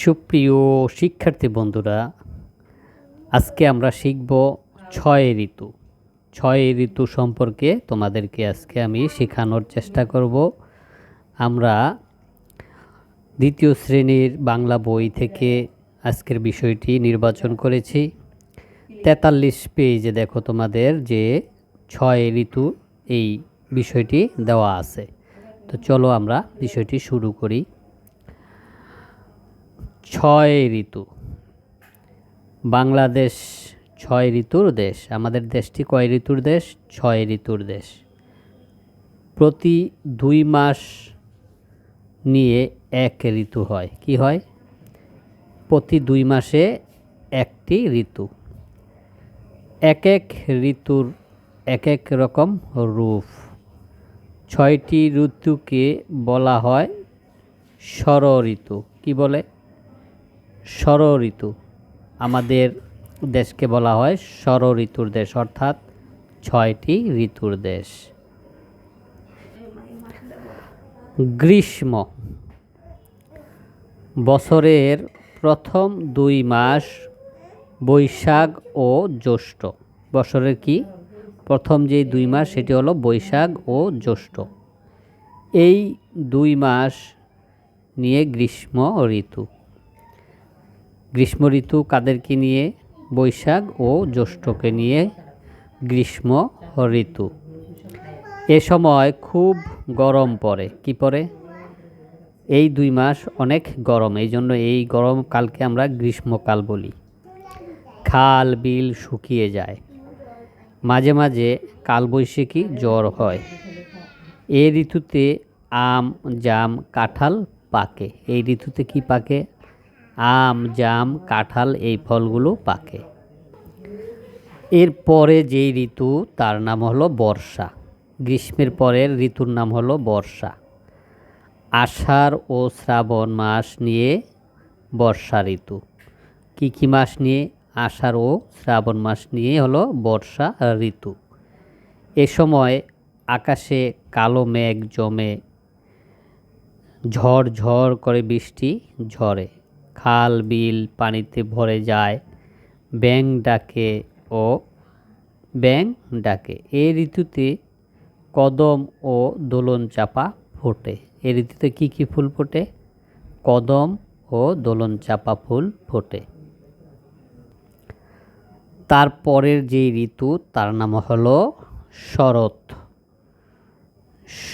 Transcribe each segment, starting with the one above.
সুপ্রিয় শিক্ষার্থী বন্ধুরা, আজকে আমরা শিখব ছয় ঋতু। ছয় ঋতু সম্পর্কে তোমাদেরকে আজকে আমি শেখানোর চেষ্টা করব। আমরা দ্বিতীয় শ্রেণির বাংলা বই থেকে আজকের বিষয়টি নির্বাচন করেছি। তেতাল্লিশ পেজে দেখো তোমাদের যে ছয় ঋতু এই বিষয়টি দেওয়া আছে। তো চলো আমরা বিষয়টি শুরু করি। ছয় ঋতু। বাংলাদেশ ছয় ঋতুর দেশ, আমাদের দেশটি কয় ঋতুর দেশ? ছয় ঋতুর দেশ। প্রতি দুই মাস নিয়ে এক ঋতু হয়। কি হয়? প্রতি দুই মাসে একটি ঋতু। এক এক ঋতুর এক এক রকম রূপ। ছয়টি ঋতুকে বলা হয় ষড় ঋতু। কি বলে? ষড় ঋতু আমাদের দেশকে বলা হয় ষড় ঋতুর দেশ, অর্থাৎ ছয়টি ঋতুর দেশ। গ্রীষ্ম। বছরের প্রথম দুই মাস বৈশাখ ও জ্যৈষ্ঠ। বছরের কি? প্রথম যে দুই মাস, সেটি হলো বৈশাখ ও জ্যৈষ্ঠ। এই দুই মাস নিয়ে গ্রীষ্ম ঋতু। গ্রীষ্ম ঋতু কাদেরকে নিয়ে? বৈশাখ ও জ্যৈষ্ঠকে নিয়ে গ্রীষ্ম ঋতু এ সময় খুব গরম পড়ে। কি পড়ে? এই দুই মাস অনেক গরম। এই জন্য এই গরমকালকে আমরা গ্রীষ্মকাল বলি। খাল, বিল শুকিয়ে যায়। মাঝে মাঝে কালবৈশাখী জ্বর হয়। এই ঋতুতে আম, জাম, কাঁঠাল পাকে। এই ঋতুতে কি পাকে? আম, জাম, কাঁঠাল এই ফলগুলো পাকে। এর পরে যেই ঋতু, তার নাম হলো বর্ষা। গ্রীষ্মের পরের ঋতুর নাম হলো বর্ষা। আষাঢ় ও শ্রাবণ মাস নিয়ে বর্ষা ঋতু। কী কী মাস নিয়ে? আষাঢ় ও শ্রাবণ মাস নিয়ে হলো বর্ষা ঋতু। এ সময় আকাশে কালো মেঘ জমে, ঝড় ঝড় করে বৃষ্টি ঝরে। খাল, বিল পানিতে ভরে যায়। ব্যাং ডাকে ও ব্যাং ডাকে। এই ঋতুতে কদম ও দোলন চাপা ফোটে। এ ঋতুতে কী কী ফুল ফোটে? কদম ও দোলন চাপা ফুল ফোটে। তারপরের যে ঋতু, তার নাম হলো শরৎ।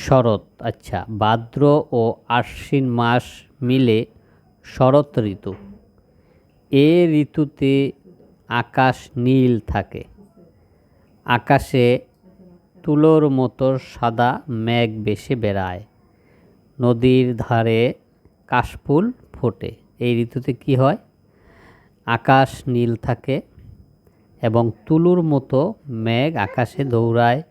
শরৎ আচ্ছা ভাদ্র ও আশ্বিন মাস মিলে শরৎ ঋতু। এ ঋতুতে আকাশ নীল থাকে। আকাশে তুলোর মতো সাদা মেঘ বেশি বেড়ায়। নদীর ধারে কাশফুল ফোটে। এই ঋতুতে কি হয়? আকাশ নীল থাকে এবং তুলোর মতো মেঘ আকাশে দৌড়ায়।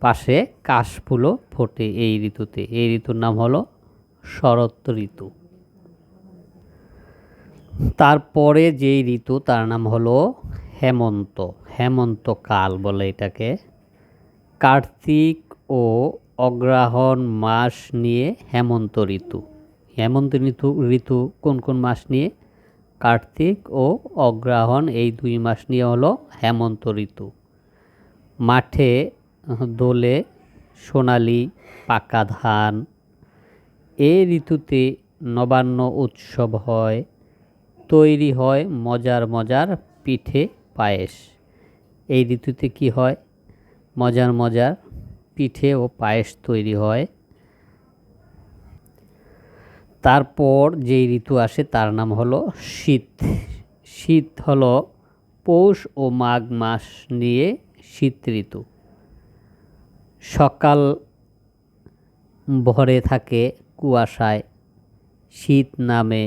পাশে কাশফুলও ফোটে এই ঋতুতে। এই ঋতুর নাম হলো শরৎ ঋতু। তারপরে যেই ঋতু, তার নাম হলো হেমন্ত। হেমন্তকাল বলে এটাকে। কার্তিক ও অগ্রহায়ণ মাস নিয়ে হেমন্ত ঋতু। হেমন্ত ঋতু ঋতু কোন কোন মাস নিয়ে? কার্তিক ও অগ্রহায়ণ এই দুই মাস নিয়ে হলো হেমন্ত ঋতু। মাঠে দোলে সোনালি, পাকা ধান। এই ঋতুতে নবান্ন উৎসব হয়। তৈরি হয় মজার মজার পিঠে পায়েস। এই ঋতুতে কি হয়? মজার মজার পিঠে ও পায়েস তৈরি হয়। তারপর যেই ঋতু আসে তার নাম হলো শীত। শীত হলো পৌষ ও মাঘ মাস নিয়ে শীত ঋতু। সকাল ভরে থাকে কুয়াশায়। শীত নামে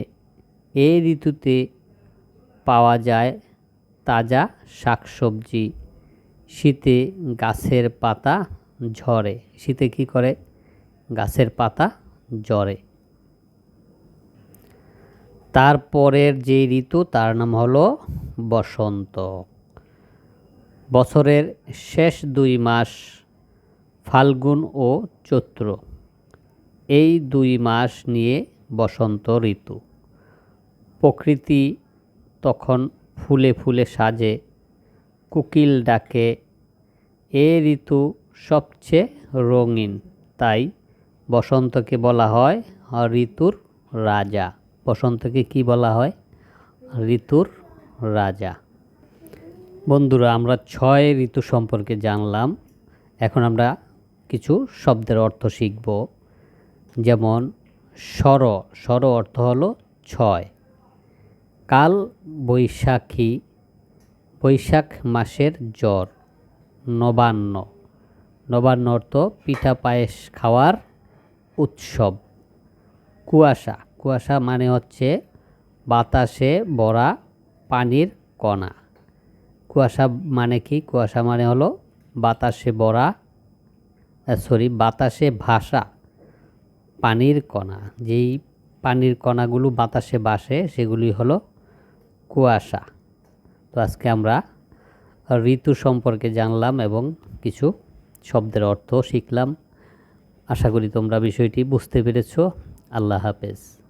এই ঋতুতে পাওয়া যায় তাজা শাকসবজি। শীতে গাছের পাতা ঝরে। শীতে কী করে? গাছের পাতা ঝরে। তারপরের যে ঋতু, তার নাম হলো বসন্ত। বছরের শেষ দুই মাস ফাল্গুন ও চৈত্র। এই দুই মাস নিয়ে বসন্ত ঋতু। প্রকৃতি তখন ফুলে ফুলে সাজে, কুকিল ডাকে, এ ঋতু সবচেয়ে রঙিন তাই বসন্তকে বলা হয় ঋতুর রাজা। বসন্তকে কি বলা হয়? ঋতুর রাজা। বন্ধুরা, আমরা ছয় ঋতু সম্পর্কে জানলাম। এখন আমরা কিছু শব্দের অর্থ শিখব। যেমন স্বর স্বর অর্থ হলো ছয়। কাল বৈশাখী, বৈশাখ মাসের জ্বর, নবান্ন। নবান্ন অর্থ পিঠা পায়েস খাওয়ার উৎসব। কুয়াশা কুয়াশা মানে হচ্ছে বাতাসে ভরা পানির কণা। কুয়াশা মানে কি? কুয়াশা মানে হলো বাতাসে ভরা সরি বাতাসে ভাসা পানির কণা। যেই পানির কণাগুলো বাতাসে ভাসে, সেগুলি হলো কুয়াশা। তো আজকে আমরা ঋতু সম্পর্কে জানলাম এবং কিছু শব্দের অর্থ শিখলাম। আশা করি তোমরা বিষয়টি বুঝতে পেরেছ। আল্লাহ হাফেজ।